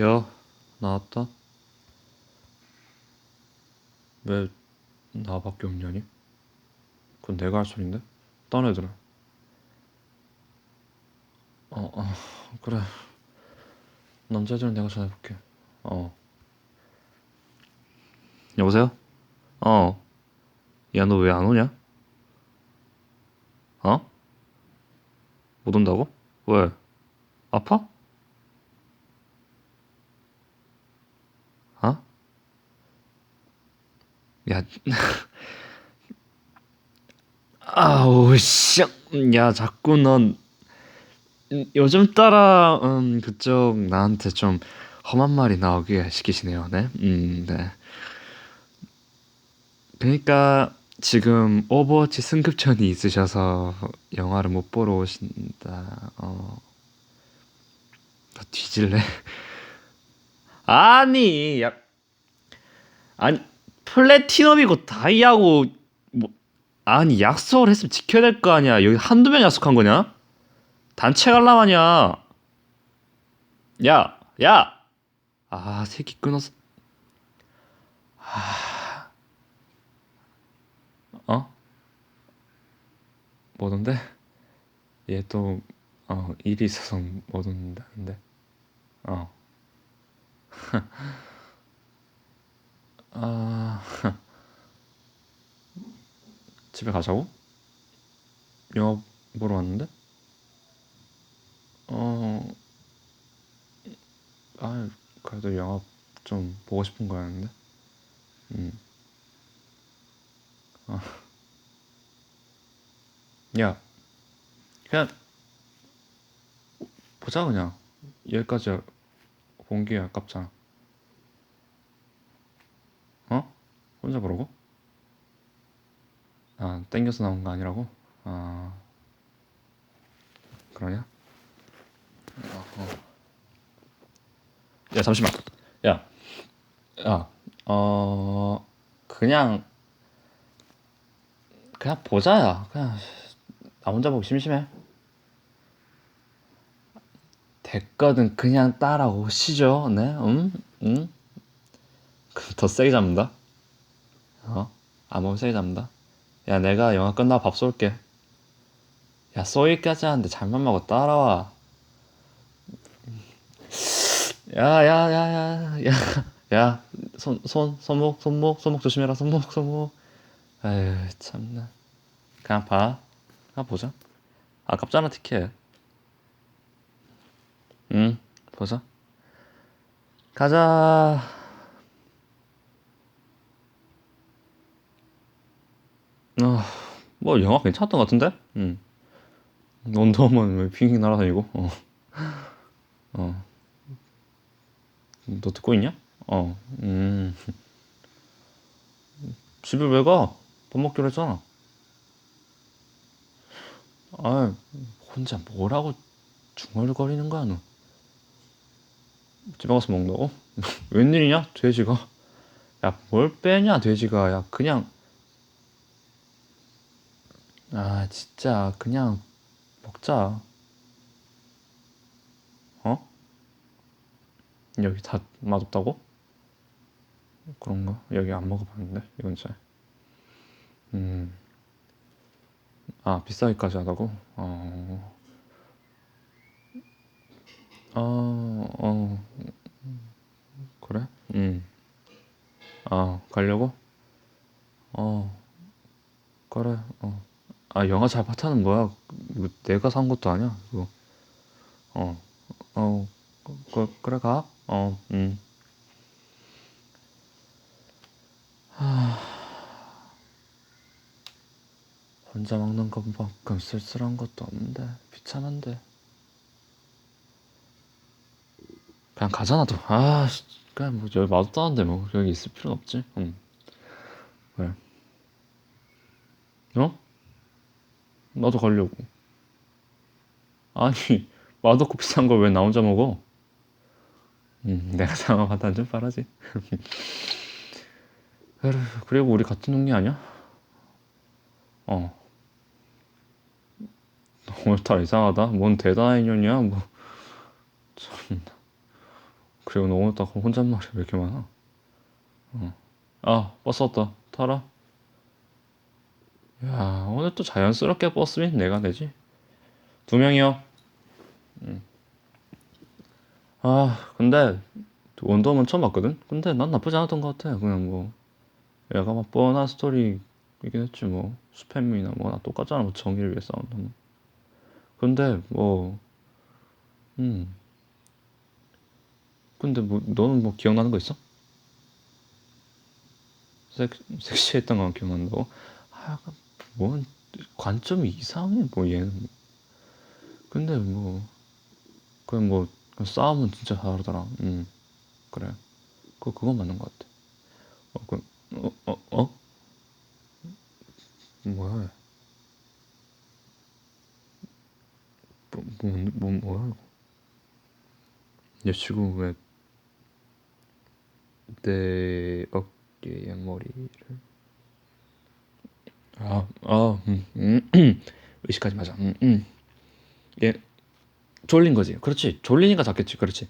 야, 나왔다. 왜 나밖에 없냐니? 그건 내가 할 소린데? 딴 애들은. 어, 어, 그래. 남자애들은 내가 전해볼게. 어. 여보세요? 어. 야, 너 왜 안 오냐? 어? 못 온다고? 왜? 아파? 야, 아우, 씨. 야, 자꾸 넌 음, 요즘 따라 음, 그쪽 나한테 좀 험한 말이 나오게 시키시네요. 네. 음, 네. 그러니까 지금 오버워치 승급전이 있으셔서 영화를 못 보러 오신다. 어. 너 뒤질래? 아니, 야, 아니 플래티넘이고 다이아고 뭐 아니 약속을 했으면 지켜야 될 거 아니야. 여기 한두 명 약속한 거냐? 단체 관람하냐? 야, 야. 아, 새끼 끊었어. 아. 어? 뭐던데? 얘또 어, 일이 있어서 못 온다는데. 어. 아. 집에 가자고? 영화 보러 왔는데? 어. 아, 그래도 영화 좀 보고 싶은 거였는데. 음. 아. 야, 그냥 보자 그냥. 여기까지 본게 아깝잖아. 어? 혼자 보라고? 아, 땡겨서 나온 거 아니라고? 아, 그러냐? 어, 어. 야, 잠시만. 야, 야, 어, 그냥, 그냥 보자야. 그냥, 나 혼자 보기 심심해. 됐거든. 그냥 따라오시죠. 네, 응? 응? 더 세게 잡는다? 어? 아무 세게 잡는다? 야, 내가 영화 끝나고 밥 쏠게. 야, 쏘기까지 하는데 잘못 먹어 따라와. 야, 야, 야, 야, 야, 야, 손, 손, 손목, 손목, 손목 조심해라, 손목, 손목. 아유, 참나. 그냥 봐. 그냥 보자. 아깝잖아, 티켓. 응, 보자. 가자. 어, 뭐 영화 괜찮았던 것 같은데? 응. 원더우먼 왜 빙빙 날아다니고? 어, 어. 너 듣고 있냐? 어, 음. 집에 왜 가? 밥 먹기로 했잖아. 아, 혼자 뭐라고 중얼거리는 거야, 너? 집에 가서 먹는다고? 웬일이냐, 돼지가? 야, 뭘 빼냐, 돼지가. 야, 그냥. 아, 진짜, 그냥 먹자. 어? 여기 다 맛없다고? 그런가? 여기 안 먹어봤는데, 이건 잘. 음, 아, 비싸기까지 하다고? 어, 어, 어, 그래? 음, 아, 가려고? 어, 그래, 어. 아, 영화 잘 봤다는? 이거 내가 산 것도 아니야, 그거. 어, 어, 그, 그래, 가? 어, 음. 혼자 먹는 것만큼 쓸쓸한 것도 없는데, 비참한데. 그냥 가잖아, 또. 아, 씨, 그냥 뭐, 여기 맛없다는데, 뭐, 여기 있을 필요는 없지. 응. 왜? 어? 나도 가려고. 아니, 맛없고 비싼 걸 왜 나 혼자 먹어? 음, 내가 장어하다 좀. 그래, 그리고 우리 같은 동네 아니야? 어. 오늘따라 이상하다. 뭔 대단한 인연이야? 뭐, 참. 그리고 너 오늘 딱 혼잣말이 왜 이렇게 많아? 어. 아 버스 왔다 타라. 야 오늘 또 자연스럽게 버스는 내가 내지. 두 명이요. 음. 아 근데 원더우먼 처음 봤거든. 근데 난 나쁘지 않았던 것 같아. 그냥 뭐 얘가 막 뻔한 스토리이긴 했지 뭐 스팸이나 뭐나 똑같잖아. 뭐 정의를 위해 싸운다 뭐. 근데 뭐 음. 근데 뭐 너는 뭐 기억나는 거 있어? 섹, 섹시했던 거 기억난다고? 아, 뭔 관점이 이상해 뭐 얘는 뭐. 근데 뭐 그냥 뭐 싸움은 진짜 다르더라. 음 그래. 그 그건 맞는 것 같아. 어, 그, 어, 어, 어? 뭐야? 뭐, 뭐, 뭐, 뭐야 이거? 얘 지금 왜내 어깨에 머리를 아, 아, 음, 음, 의식하지 마자. 음, 음. 얘 졸린 거지. 그렇지. 졸리니까 잤겠지. 그렇지.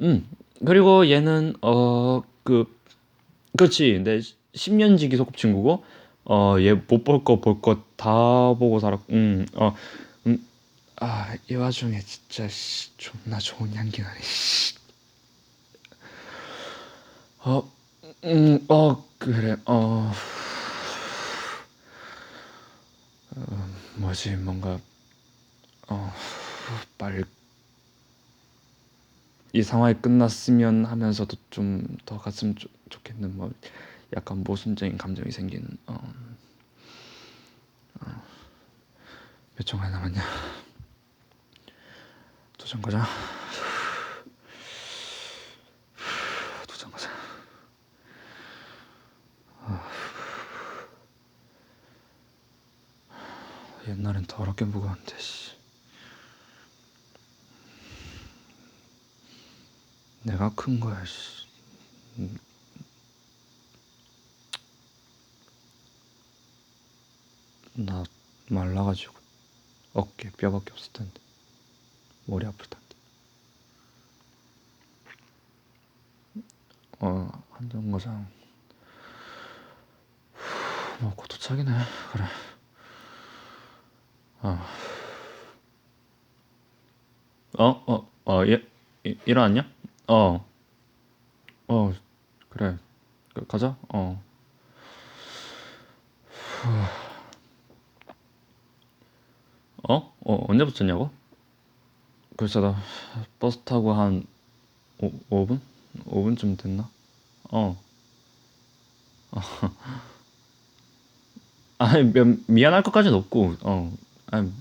음. 그리고 얘는 어 그 그렇지. 내 10년 지 기 소꿉친구고 어 얘 못 볼 거 볼 거 다 보고 살았. 음. 어. 음. 아, 이 와중에 진짜 씨, 존나 좋은 향기 나네. 씨. 어. 음. 어, 그래. 어. 어 뭐지? 뭔가 어 빨리 이 상황이 끝났으면 하면서도 좀 더 갔으면 좋, 좋겠는 뭐 약간 모순적인 감정이 생기는 어, 어. 몇 총알 남았냐 도전 가자 도전 가자 옛날엔 더럽게 무거웠는데 씨. 내가 큰 거야 씨. 음. 나 말라가지고 어깨 뼈밖에 없을 텐데 머리 아플 텐데 어 한정거장 뭐곧 도착이네 그래 어. 어, 어, 이- 일어났냐? 어, 어, 그래. 그, 가자. 어. 어? 어, 언제 붙였냐고? 글쎄, 나 버스 타고 한 오, 5분? 5분쯤 됐나? 어. 아니, 미, 미안할 것까진 없고, 어. 아니,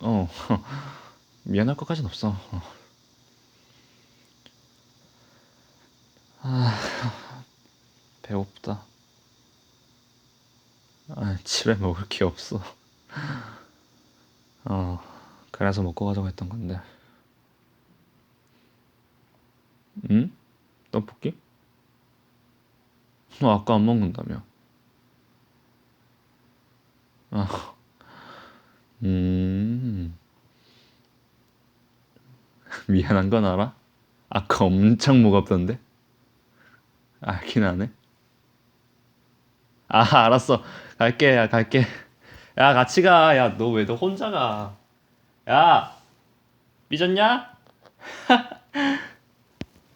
어. 미안할 것까진 없어. 어. 아, 배고프다. 아, 집에 먹을 게 없어. 어, 그래서 먹고 가자고 했던 건데. 응? 떡볶이? 너 아까 안 먹는다며. 아, 음, 미안한 건 알아? 아까 엄청 무겁던데? 알긴 하네. 아, 알았어. 갈게, 야, 갈게. 야, 같이 가. 야, 너 왜 너 혼자 가? 야, 삐졌냐?